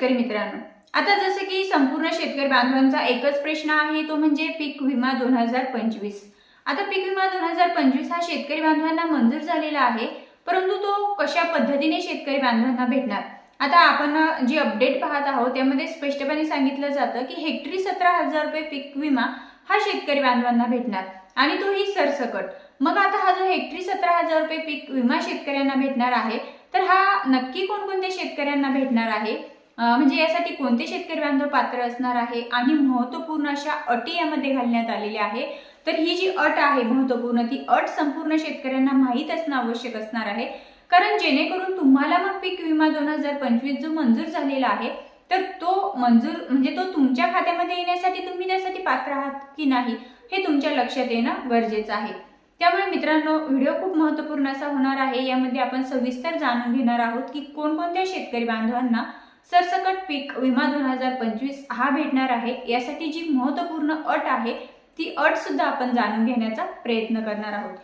शेतकरी मित्रांनो. आता जसं की संपूर्ण शेतकरी बांधवांचा एकच प्रश्न आहे तो म्हणजे पीक विमा दोन हजार पंचवीस. आता पीक विमा दोन हजार पंचवीस हा शेतकरी बांधवांना मंजूर झालेला आहे परंतु तो कशा पद्धतीने शेतकरी बांधवांना भेटणार? आता आपण जे जी अपडेट पाहत आहोत त्यामध्ये स्पष्टपणे सांगितलं जातं की हेक्टरी सतरा हजार रुपये पीक विमा हा शेतकरी बांधवांना भेटणार आणि तोही सरसकट. मग आता हा जो हेक्टरी सतरा हजार रुपये पीक विमा शेतकऱ्यांना भेटणार आहे तर हा नक्की कोणकोणत्या शेतकऱ्यांना भेटणार आहे? म्हणजे यासाठी कोणते शेतकरी बांधव पात्र असणार आहे आणि महत्त्वपूर्ण अशा अटी यामध्ये घालण्यात आलेल्या आहे? तर ही जी अट आहे महत्त्वपूर्ण ती अट संपूर्ण शेतकऱ्यांना माहीत असणं आवश्यक असणार आहे. कारण जेणेकरून तुम्हाला मग पीक विमा दोन हजार पंचवीस जो मंजूर झालेला आहे तर तो मंजूर म्हणजे तो तुमच्या खात्यामध्ये येण्यासाठी तुम्ही त्यासाठी पात्र आहात की नाही हे तुमच्या लक्षात येणं गरजेचं आहे. त्यामुळे मित्रांनो व्हिडिओ खूप महत्त्वपूर्ण असा होणार आहे. यामध्ये आपण सविस्तर जाणून घेणार आहोत की कोणकोणत्या शेतकरी बांधवांना सरसकट पीक विमा दोन हजार पंचवीस हा भेटणार आहे. यासाठी जी महत्त्वपूर्ण अट आहे ती अट सुद्धा आपण जाणून घेण्याचा प्रयत्न करणार आहोत.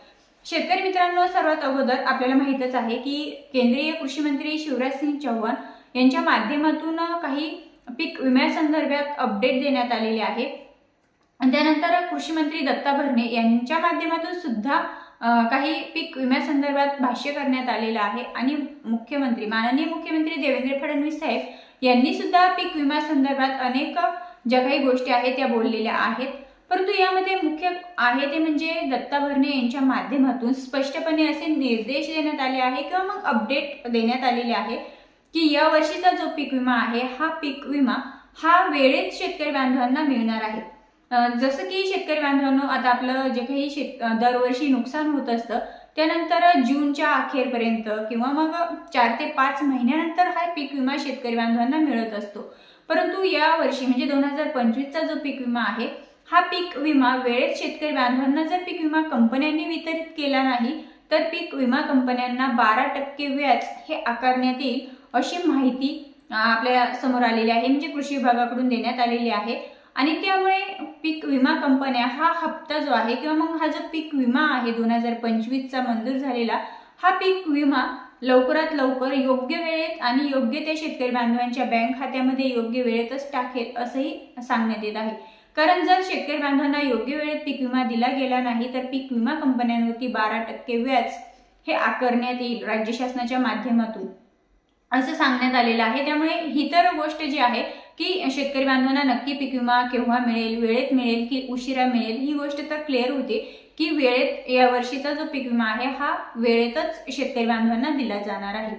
शेतकरी मित्रांनो सर्वात अगोदर आपल्याला माहीतच आहे की केंद्रीय कृषी मंत्री शिवराज सिंग चौहान यांच्या माध्यमातून काही पीक विम्यासंदर्भात अपडेट देण्यात आलेले आहे. त्यानंतर कृषी मंत्री दत्ता भरणे यांच्या माध्यमातून सुद्धा काही पीक विम्यासंदर्भात भाष्य करण्यात आलेलं आहे. आणि मुख्यमंत्री माननीय मुख्यमंत्री देवेंद्र फडणवीस साहेब यांनी सुद्धा पीक विम्यासंदर्भात अनेक ज्या काही गोष्टी आहेत त्या बोललेल्या आहेत. परंतु यामध्ये मुख्य आहे ते म्हणजे दत्ता भरणे यांच्या माध्यमातून स्पष्टपणे असे निर्देश देण्यात आले आहे किंवा मग अपडेट देण्यात आलेले आहे की या वर्षीचा जो पीक विमा आहे हा पीक विमा हा वेळेत शेतकरी बांधवांना मिळणार आहे. जसं की शेतकरी बांधवांनो आता आपलं जे काही शेत दरवर्षी नुकसान होत असतं त्यानंतर जूनच्या अखेरपर्यंत किंवा मग चार ते पाच महिन्यानंतर हा पीक विमा शेतकरी बांधवांना मिळत असतो. परंतु या वर्षी म्हणजे दोन हजार पंचवीसचा जो पीक विमा आहे हा पीक विमा वेळेत शेतकरी बांधवांना जर पीक विमा कंपन्यांनी वितरित केला नाही तर पीक विमा कंपन्यांना बारा टक्के व्याज हे आकारण्यात येईल अशी माहिती आपल्यासमोर आलेली आहे म्हणजे कृषी विभागाकडून देण्यात आलेली आहे. आणि त्यामुळे पीक विमा कंपन्या हा हप्ता जो आहे किंवा मग हा जो पीक विमा आहे दोन हजार पंचवीसचा मंजूर झालेला हा पीक विमा लवकरात लवकर योग्य वेळेत आणि योग्य त्या शेतकरी बांधवांच्या बँक खात्यामध्ये योग्य वेळेतच टाकेल असंही सांगण्यात येत आहे. कारण जर शेतकरी बांधवांना योग्य वेळेत पीक विमा दिला गेला नाही तर पीक विमा कंपन्यांवरती बारा टक्के व्याज हे आकारण्यात येईल राज्य शासनाच्या माध्यमातून. असं सांगण्यात आलेलं आहे. त्यामुळे ही तर गोष्ट जी आहे की शेतकरी बांधवांना नक्की पीक विमा केव्हा मिळेल वेळेत मिळेल की उशिरा मिळेल ही गोष्ट तर क्लिअर होते की वेळेत या वर्षीचा जो पीक विमा आहे हा वेळेतच शेतकरी बांधवांना दिला जाणार आहे.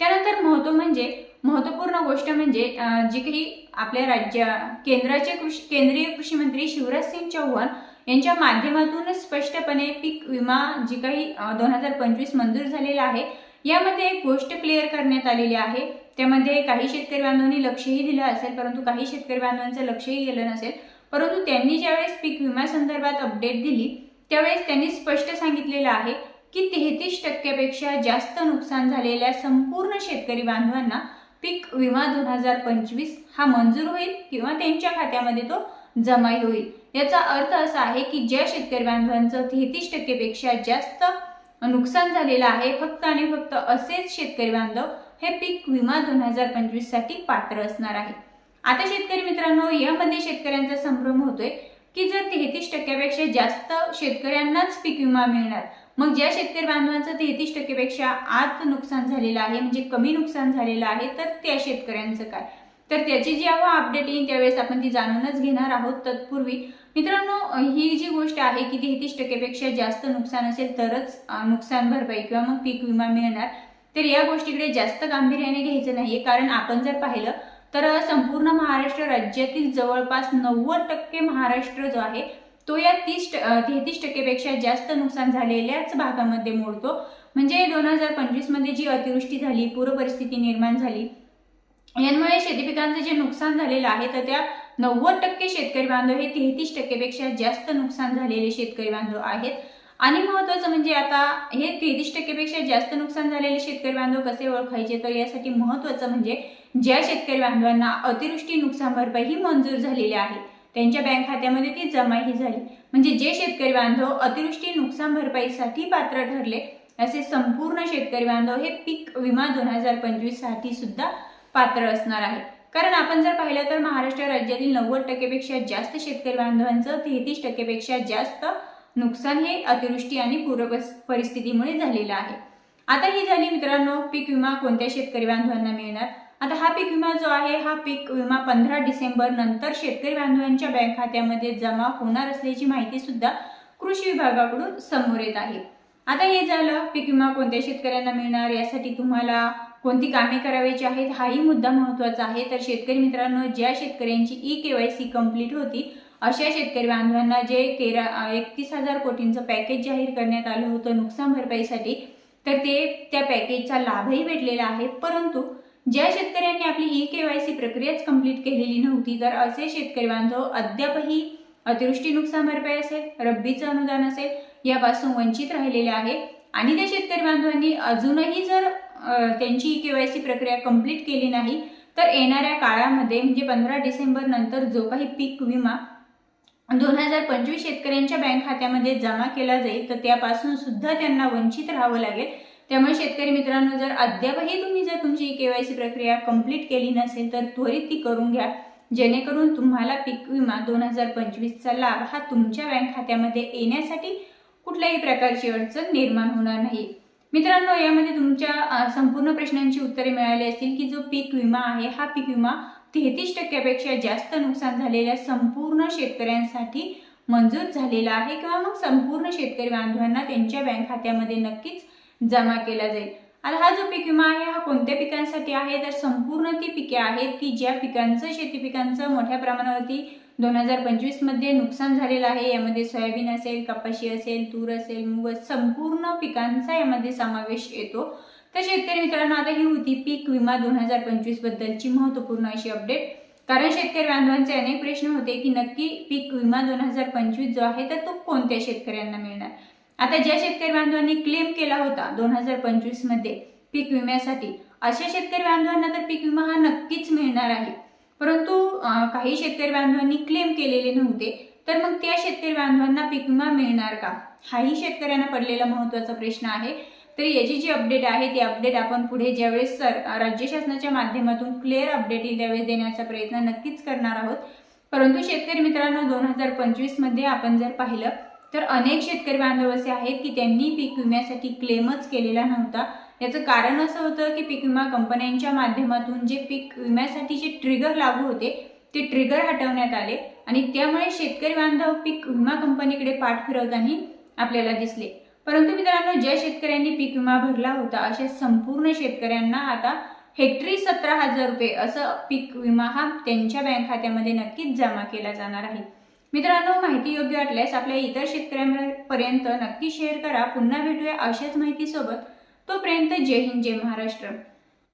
त्यानंतर महत्त्व म्हणजे महत्त्वपूर्ण गोष्ट म्हणजे जी काही आपल्या राज्य केंद्राचे कृषी केंद्रीय कृषी मंत्री शिवराज सिंग चौहान यांच्या माध्यमातून स्पष्टपणे पीक विमा जी काही दोन हजार पंचवीस मंजूर झालेला आहे यामध्ये एक गोष्ट क्लिअर करण्यात आलेली आहे त्यामध्ये काही शेतकरी बांधवांनी लक्षही दिलं असेल परंतु काही शेतकरी बांधवांचं लक्षही गेलं नसेल. परंतु त्यांनी ज्यावेळेस पीक विमा संदर्भात अपडेट दिली त्यावेळेस त्यांनी स्पष्ट सांगितलेलं आहे की तेहतीस टक्क्यापेक्षा जास्त नुकसान झालेल्या संपूर्ण शेतकरी बांधवांना पीक विमा दोन हजार पंचवीस हा मंजूर होईल किंवा त्यांच्या खात्यामध्ये तो जमाही होईल. याचा अर्थ असा आहे की ज्या शेतकरी बांधवांचं तेहतीस टक्केपेक्षा जास्त नुकसान झालेलं आहे फक्त आणि फक्त असेच शेतकरी बांधव हे पीक विमा दोन हजार पंचवीससाठी पात्र असणार आहे. आता शेतकरी मित्रांनो यामध्ये शेतकऱ्यांचा संभ्रम होतोय की जर तेहतीस टक्क्यापेक्षा जास्त शेतकऱ्यांनाच पीक विमा मिळणार मग ज्या शेतकरी बांधवांचं तेहतीस टक्केपेक्षा आत नुकसान झालेलं आहे म्हणजे कमी नुकसान झालेलं आहे तर त्या शेतकऱ्यांचं काय? तर त्याची जेव्हा अपडेट येईल त्यावेळेस आपण ती जाणूनच घेणार आहोत तत्पूर्वी. मित्रांनो ही जी गोष्ट आहे की तेहतीस टक्केपेक्षा जास्त नुकसान असेल तरच नुकसान भरपाई किंवा मग पीक विमा मिळणार. तर या गोष्टीकडे जास्त गांभीर्याने घ्यायचं नाहीये. कारण आपण जर पाहिलं तर संपूर्ण महाराष्ट्र राज्यातील जवळपास नव्वद टक्के महाराष्ट्र जो आहे तो या तीस तेहतीस टक्केपेक्षा जास्त नुकसान झालेल्याच भागामध्ये मोडतो. म्हणजे दोन हजार पंचवीसमध्ये जी अतिवृष्टी झाली पूरपरिस्थिती निर्माण झाली यांमुळे शेती पिकांचं जे नुकसान झालेलं आहे तर त्या नव्वद टक्के शेतकरी बांधव हे तेहतीस टक्केपेक्षा जास्त नुकसान झालेले शेतकरी बांधव आहेत. आणि महत्वाचं म्हणजे आता हे तेहतीस टक्केपेक्षा जास्त नुकसान झालेले शेतकरी बांधव कसे ओळखायचे? तर यासाठी महत्वाचं म्हणजे ज्या शेतकरी बांधवांना अतिवृष्टी नुकसान भरपाई ही मंजूर झालेली आहे त्यांच्या बँक खात्यामध्ये ती जमाही झाली. म्हणजे जे शेतकरी बांधव अतिवृष्टी नुकसान भरपाईसाठी पात्र ठरले असे संपूर्ण शेतकरी बांधव हे पीक विमा दोन हजार पंचवीससाठी सुद्धा पात्र असणार आहे कारण आपण जर पाहिलं तर महाराष्ट्र राज्यातील नव्वद टक्केपेक्षा जास्त शेतकरी बांधवांचं तेहतीस टक्केपेक्षा जास्त नुकसान हे अतिवृष्टी आणि पूर परिस्थितीमुळे झालेलं आहे. आता ही झाली मित्रांनो पीक विमा. कोणत्या शेतकरी बांधवांना मिळणार? आता हा पीक विमा जो आहे हा पीक विमा पंधरा डिसेंबर नंतर शेतकरी बांधवांच्या बँक खात्यामध्ये जमा होणार असल्याची माहिती सुद्धा कृषी विभागाकडून समोर येत आहे. आता हे झालं पीक विमा कोणत्या शेतकऱ्यांना मिळणार? यासाठी तुम्हाला कोणती कामे करायची आहेत? हाही मुद्दा महत्त्वाचा आहे. तर शेतकरी मित्रांनो ज्या शेतकऱ्यांची E K Y C complete होती अशा शेतकरी बांधवांना जे तेरा एकतीस हजार कोटींचं पॅकेज जाहीर करण्यात आलं होतं नुकसान भरपाईसाठी तर ते त्या पॅकेजचा लाभही भेटलेला आहे. परंतु ज्या शेतकऱ्यांनी आपली ई के वाय सी प्रक्रियाच कंप्लीट केलेली नव्हती तर असे शेतकरी बांधव अद्यापही अतिवृष्टी नुकसान भरपाई असेल रब्बीचं अनुदान असेल यापासून वंचित राहिलेले आहे. आणि त्या शेतकरी बांधवांनी अजूनही जर त्यांची ई के वाय सी प्रक्रिया कंप्लीट केली नाही तर येणाऱ्या काळामध्ये म्हणजे पंधरा डिसेंबर नंतर जो काही पीक विमा दोन हजार पंचवीस शेतकऱ्यांच्या बँक खात्यामध्ये जमा केला जाईल तर त्यापासून सुद्धा त्यांना वंचित राहावं लागेल. त्यामुळे शेतकरी मित्रांनो जर अद्यापही तुम्ही जर तुमची केवायसी प्रक्रिया कंप्लीट केली नसेल तर त्वरित ती करून घ्या. जेणेकरून तुम्हाला पीक विमा दोन हजार पंचवीसचा लाभ हा तुमच्या बँक खात्यामध्ये येण्यासाठी कुठल्याही प्रकारची अडचण निर्माण होणार नाही. मित्रांनो यामध्ये तुमच्या संपूर्ण प्रश्नांची उत्तरे मिळाली असतील की जो पीक विमा आहे हा पीक विमा तेहतीस टक्क्यापेक्षा जास्त नुकसान झालेल्या संपूर्ण शेतकऱ्यांसाठी मंजूर झालेला आहे किंवा मग संपूर्ण शेतकरी बांधवांना त्यांच्या बँक खात्यामध्ये नक्कीच जमा केला जाईल. आता हा जो पीक विमा आहे हा कोणत्या पिकांसाठी आहे? तर संपूर्ण ती पिके आहेत की ज्या पिकांचं शेती पिकांचं मोठ्या प्रमाणावरती दोन हजार पंचवीसमध्ये नुकसान झालेलं आहे. यामध्ये सोयाबीन असेल कपाशी असेल तूर असेल मूग संपूर्ण पिकांचा यामध्ये समावेश येतो. तर शेतकरी मित्रांनो आता ही होती पीक विमा दोन हजार पंचवीस बद्दलची महत्त्वपूर्ण अशी अपडेट कारण शेतकरी बांधवांचे अनेक प्रश्न होते की नक्की पीक विमा दोन हजार पंचवीस जो आहे तर तो कोणत्या शेतकऱ्यांना मिळणार? आता ज्या शेतकरी बांधवांनी क्लेम केला होता दोन हजार पंचवीसमध्ये पीक विम्यासाठी अशा शेतकरी बांधवांना तर पीक विमा हा नक्कीच मिळणार आहे. परंतु काही शेतकरी बांधवांनी क्लेम केलेले नव्हते तर मग त्या शेतकरी बांधवांना पीक विमा मिळणार का? हाही शेतकऱ्यांना पडलेला महत्त्वाचा प्रश्न आहे. तर याची जी अपडेट आहे ती अपडेट आपण पुढे ज्यावेळेस सर राज्य शासनाच्या माध्यमातून क्लिअर अपडेट येईल त्यावेळेस देण्याचा प्रयत्न नक्कीच करणार आहोत. परंतु शेतकरी मित्रांनो दोन हजार पंचवीसमध्ये आपण जर पाहिलं तर अनेक शेतकरी बांधव असे आहेत की त्यांनी पीक विम्यासाठी क्लेमच केलेला नव्हता. याचं कारण असं होतं की पीक विमा कंपन्यांच्या माध्यमातून जे पीक विम्यासाठी जे ट्रिगर लागू होते ते ट्रिगर हटवण्यात आले. आणि त्यामुळे शेतकरी बांधव पीक विमा कंपनीकडे पाठ फिरवताना आपल्याला दिसले. परंतु मित्रांनो ज्या शेतकऱ्यांनी पीक विमा भरला होता अशा संपूर्ण शेतकऱ्यांना आता हेक्टरी सतरा हजार रुपये असं पीक विमा हा त्यांच्या बँक खात्यामध्ये नक्कीच जमा केला जाणार आहे. मित्रांनो माहिती योग्य वाटल्यास आपल्या इतर शेतकऱ्यांपर्यंत नक्की शेअर करा. पुन्हा भेटूया अशाच माहितीसोबत. तोपर्यंत जय हिंद जय महाराष्ट्र.